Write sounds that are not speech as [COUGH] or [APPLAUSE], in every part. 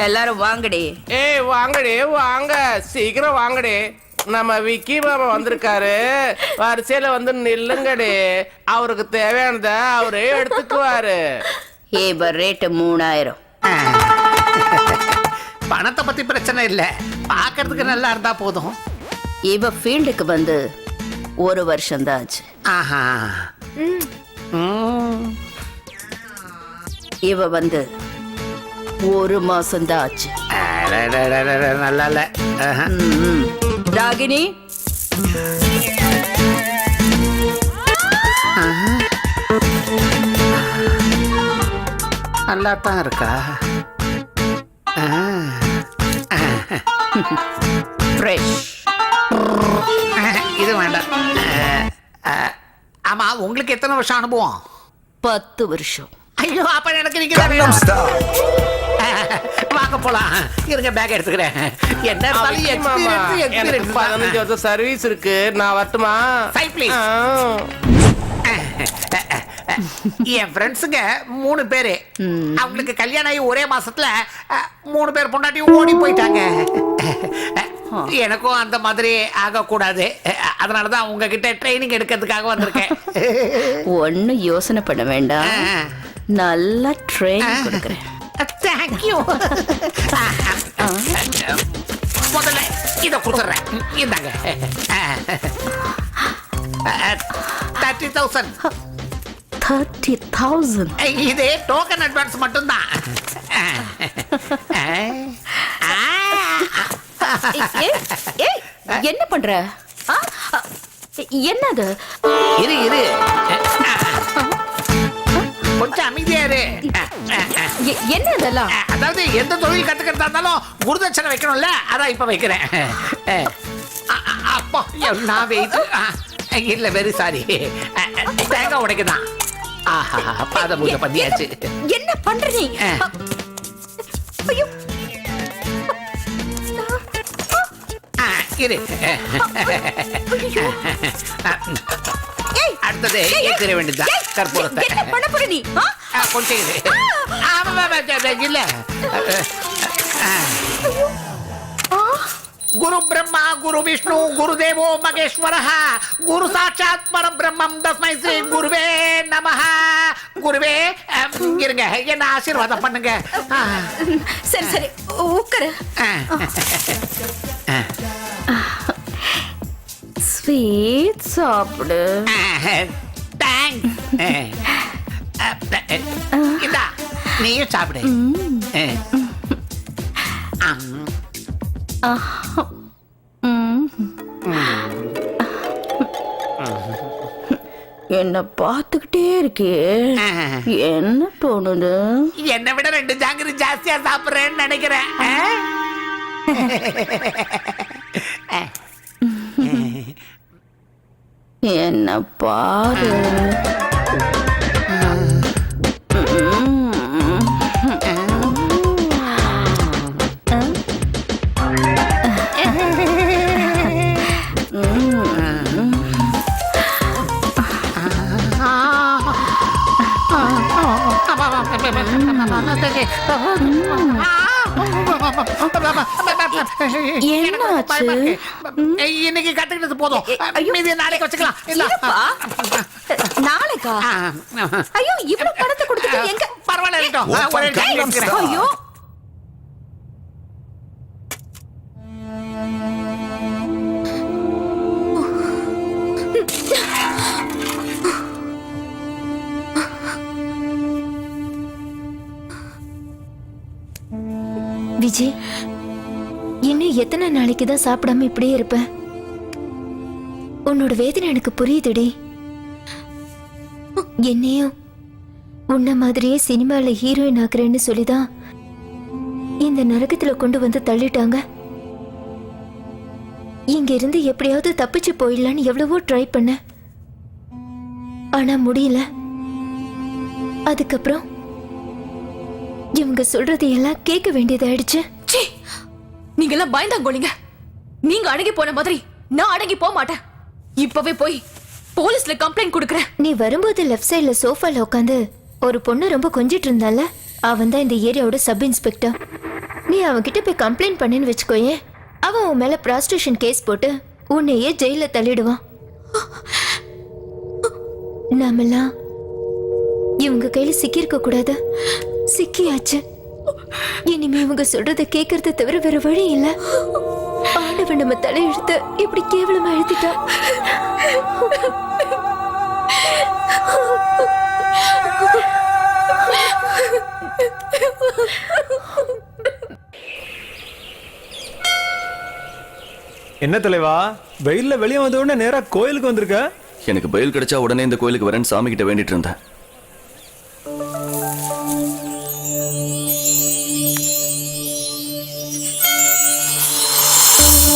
எல்லாரும் வாங்கடி. ஏய் வாங்கடி வாங்க. சீக்கிரம் வாங்கடி. நம்ம விக்கி மாமா வந்திருக்காரு. வரிசையில வந்து நில்லுங்கடி. அவருக்கு தேவையானத அவரே எடுத்துக்குவாரு. இப்ப ரேட்டு மூணாயிரம். பணத்தை பத்தி பிரச்சனை இல்ல. பாக்குறதுக்கு நல்லா இருந்தா போதும். இவ ஃபீல்டுக்கு வந்து ஒரு வருஷம் தான் ஆச்சு. ஆஹா. ம். இவ வந்து ஒரு மாசம் தான் ஆச்சு நல்லா இல்ல. ராகினி. நல்லா தான் இருக்கா. ஃப்ரெஷ் இது வேண்டாம். ஆ, ஆமா உங்களுக்கு எத்தனை வருஷம் அனுபவம்? பத்து வருஷம். ஐயோ அப்ப எனக்கு நீங்க தான்? வேணும். [LAUGHS] வாங்க போலாம். இருங்க பேக் எடுத்துக்கிறேன். என்ன இருந்தாலும் experience, எனக்கு பதினஞ்சு தான். வருஷம் சர்வீஸ் இருக்கு. நான் வரட்டுமா? Side, please. ஆ. [LAUGHS] என் ஃப்ரெண்ட்ஸுங்க மூணு பேரு. அவங்களுக்கு கல்யாணம் ஆகி ஒரே மாசத்துல அஹ், மூணு பேர் பொண்டாட்டியும் ஓடி போயிட்டாங்க. எனக்கும் அந்த மாதிரி ஆகக்கூடாது. அஹ், அதனாலதான் உங்ககிட்ட ட்ரைனிங் எடுக்கிறதுக்காக வந்திருக்கேன். [LAUGHS] ஒண்ணு யோசனை பண்ண வேண்டாம். ஆ. நல்லா ட்ரெயின் கொடுக்குறேன். தேங்க்யூ முதல்ல இதை கொடுத்துட்றேன் இந்தாங்க தேர்ட்டி தௌசண்ட் தேர்ட்டி தௌசண்ட் இது டோக்கன் அட்வான்ஸ் மட்டும்தான் என்ன பண்ற என்னது இரு இரு கொஞ்சம் அமைதியா இரு எ- என்ன இதெல்லாம் அதாவது எந்த தொழில் கத்துக்கிறதா இருந்தாலும் குருதட்சணை வைக்கணும்ல அதான் இப்ப வைக்கிறேன் அப்போ நான் வெயிட் இல்ல வெரி சாரி தேங்காய் உடைக்குதான் ஆஹா பாத பூஜை பண்ணியாச்சு என்ன பண்ற நீ ஆ. ஐயோ ஆ, இரு அடுத்தது ஏய், ஏய், ஏற்றிட வேண்டியதுதான். ஏய், கற்பூரத்தை என்ன பண்ண போற நீ? ஆ? ஆ, கொஞ்சம் இரு. ஆமா, ஆமா, ஆமா, இல்ல. ஆ. குரு பிரம்மா குரு விஷ்ணு குரு தேவோ மகேஸ்வர குரு சாட்சாத் பரம் பிரம்மம் தஸ்மை ஸ்ரீ குருவே நமஹ. குருவே அம், இருங்க. என்ன ஆசீர்வாதம் பண்ணுங்க? ஆ, சரி சரி. உட்காரு. ஆ. ஸ்வீட் சாப்பிடு. [LAUGHS] நீயும் சாப்பிடு. என்ன பார்த்துக்கிட்டே இருக்கே? என்ன தோணுது? என்னை விட ரெண்டு ஜாங்கிரி ஜாஸ்தியா சாப்பிடுறேன்னு நினைக்கிறேன். [LAUGHS] இன்னைக்கு கத்துக்கிட்டது போதும். மீதி நாளைக்கு வச்சுக்கலாம். நாளைக்கா? ஐயோ இவ்வளவு பணத்தை கொடுத்துட்டு எங்க பரவாயில்ல. ஐயோ. விஜய் இன்னும் எத்தனை நாளைக்கு தான் சாப்பிடாம இப்படியே இருப்பேன் உன்னோட வேதனை எனக்கு புரியுதுடி. என்னையும் உன்ன மாதிரியே சினிமாவில் ஹீரோயின் ஆக்குறேன்னு சொல்லிதான் இந்த நரகத்தில் கொண்டு வந்து தள்ளிட்டாங்க. இங்க இருந்து எப்படியாவது தப்பிச்சு போயிடலான்னு எவ்வளவோ ட்ரை பண்ண. ஆனா முடியல. அதுக்கப்புறம் இவங்க சொல்றது எல்லாம் கேட்க வேண்டியதாயிடுச்சு. நீங்க எல்லாம் பயந்தாங்கோலிங்க நீங்க அடங்கி போன மாதிரி நான் அடங்கி போக மாட்டேன். இப்பவே போய் போலீஸ்ல கம்ப்ளைண்ட் கொடுக்கறேன். நீ வரும்போது லெஃப்ட் சைடுல சோஃபால உட்காந்து ஒரு பொண்ணு ரொம்ப கொஞ்சிட்டு இருந்தால அவன் தான் இந்த ஏரியாவோட சப் இன்ஸ்பெக்டர் நீ அவன்கிட்ட போய் கம்ப்ளைண்ட் பண்ணேன்னு வச்சுக்கோயேன் அவன் உன் மேல ப்ராஸ்டியூஷன் கேஸ் போட்டு உன்னையே ஜெயில தள்ளிடுவான். நாமெல்லாம் இவங்க கையில சிக்கியிருக்க கூடாது. சிக்கியாச்சு. இனிமே இவங்க சொல்றத கேட்கறத தவிர வேற வழி இல்ல. ஆண்டவன் நம்ம தலையெழுத்து இப்படி கேவலமா எழுதிட்டா என்ன தலைவா? வெயில்ல வெளியே வந்த உடனே நேரா கோயிலுக்கு வந்திருக்க? எனக்கு பயில் கிடைச்சா உடனே இந்த கோயிலுக்கு வரேன்னு சாமி கிட்ட வேண்டிட்டு இருந்தேன்.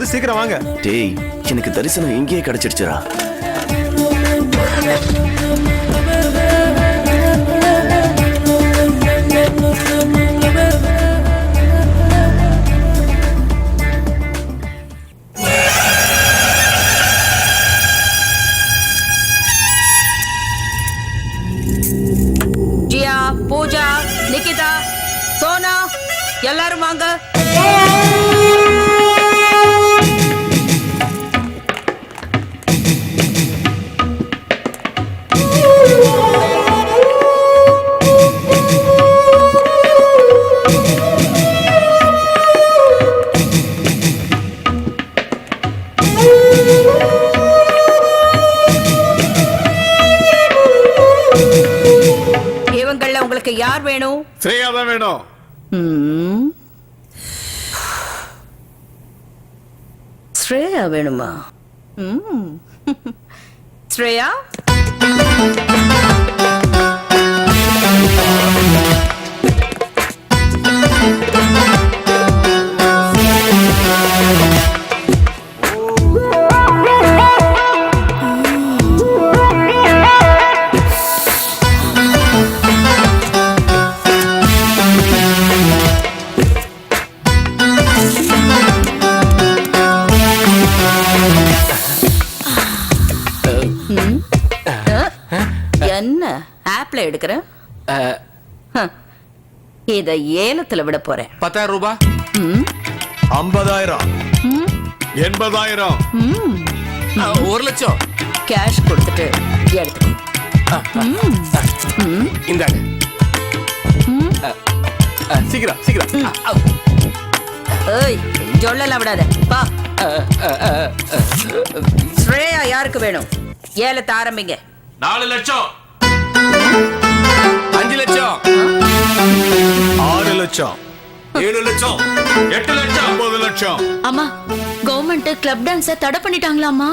போது சீக்கிரம் வாங்க. டேய் எனக்கு தரிசனம் இங்கேயே கிடைச்சிடுச்சுடா. தான் வேணும். ஸ்ரேயா வேணுமா? [LAUGHS] ஸ்ரேயா? எடுக்கிற. இத ஏலத்துல விட போறேன். பத்தாயிரம் ரூபாய் ஐம்பதாயிரம். எண்பதாயிரம். ஒரு லட்சம். கேஷ் கொடுத்துட்டு எடுத்துக்கோ. இந்தாங்க. சீக்கிரம் சீக்கிரம். ஏய் சொல்லலாம் விடாத. பா. ஸ்ரேயா யாருக்கு வேணும்? ஏலத்தை ஆரம்பிங்க. நாலு லட்சம். அஞ்சு லட்சம். ஆறு லட்சம். ஏழு லட்சம். எட்டு லட்சம். ஒன்பது லட்சம். அம்மா கவர்மெண்ட் கிளப் டான்ஸ தடை பண்ணிட்டாங்களாமா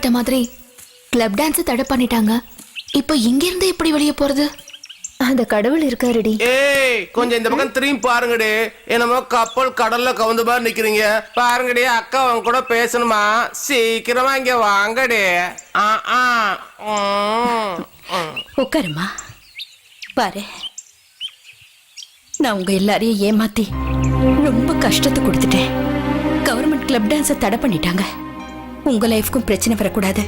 நாம ஆசைப்பட்ட மாதிரி கிளப் டான்ஸ் தடை பண்ணிட்டாங்க. இப்போ இங்க இருந்து எப்படி வெளியே போறது? அந்த கடவுள் இருக்காருடி. ஏய் கொஞ்சம் இந்த பக்கம் திரும்பி பாருங்கடி. என்னமோ கப்பல் கடல்ல கவுந்த மாதிரி நிக்கிறீங்க. பாருங்கடி அக்கா அவங்க கூட பேசணுமா? சீக்கிரமா இங்க வாங்கடி. ஆ ஆ. உட்காருமா பாரு. நான் உங்க எல்லாரையும் ஏமாத்தி ரொம்ப கஷ்டத்தை கொடுத்துட்டேன். கவர்மெண்ட் கிளப் டான்ஸை தடை பண்ணிட்டாங்க. உங்க லைஃப்க்கும் பிரச்சனை வரக்கூடாது.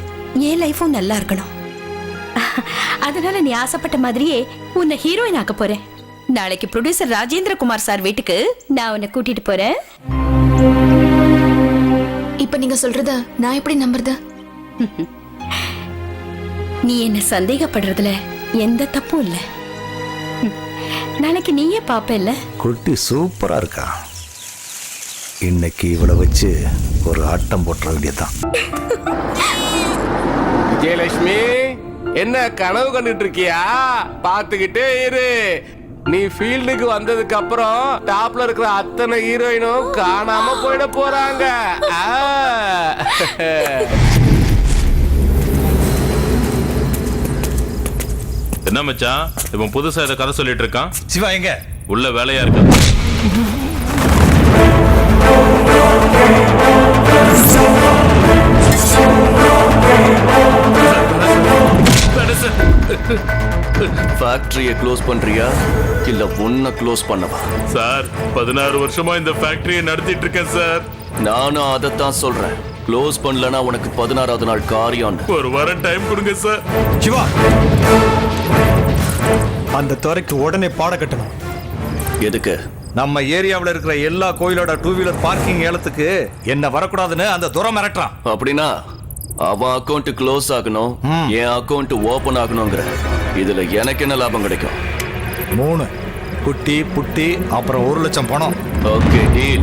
என் லைஃபும் நல்லா இருக்கணும். அதனால நீ ஆசைப்பட்ட மாதிரியே உன்னை ஹீரோயின் ஆக்க போறேன். நாளைக்கு ப்ரொடியூசர் ராஜேந்திர குமார் சார் வீட்டுக்கு நான் உன்னை கூட்டிட்டு போறேன். இப்ப நீங்க சொல்றத நான் எப்படி நம்புறது? நீ என்ன சந்தேகப்படுறதுல எந்த தப்பும் இல்ல. நாளைக்கு நீயே பாப்பல்ல குட்டி சூப்பரா இருக்கா? இன்னைக்கு இவளை வச்சு ஒரு ஆட்டம் போட்டுற வேண்டியதுதான். விஜயலட்சுமி என்ன கனவு கண்டுட்டு இருக்கியா? பாத்துக்கிட்டே இரு. நீ ஃபீல்டுக்கு வந்ததுக்கு அப்புறம் டாப்ல இருக்கிற அத்தனை ஹீரோயினும் காணாம போயிட போறாங்க. ஆ. என்ன மச்சான்? இவன் புதுசா இதை கதை சொல்லிட்டு இருக்கான். சிவா எங்க? உள்ள வேலையா இருக்கு? ஃபேக்டரியை க்ளோஸ் பண்றியா? இல்ல உன்னை க்ளோஸ் பண்ணவா? சார் பதினாறு வருஷமா இந்த ஃபேக்டரியை நடத்திட்டு இருக்கேன் சார். நானும் அதைத்தான் சொல்றேன். க்ளோஸ் பண்ணலனா உனக்கு பதினாறாவது நாள் காரியம். ஒரு வாரம் டைம் கொடுங்க சார். சிவா! அந்த துறைக்கு உடனே பாட கட்டணும். எதுக்கு? நம்ம ஏரியாவுல இருக்கிற எல்லா கோயிலோட டூ வீலர் பார்க்கிங் ஏலத்துக்கு என்ன வரக்கூடாதுன்னு அந்த துறை மிரட்டுறான். அப்படின்னா அவன் அக்கௌண்ட் க்ளோஸ் ஆகணும் என் அக்கௌண்ட் ஓபன் ஆகணுங்கிற. இதுல எனக்கு என்ன லாபம் கிடைக்கும்? மூணு. குட்டி புட்டி அப்புறம் ஒரு லட்சம் பணம். Okay deal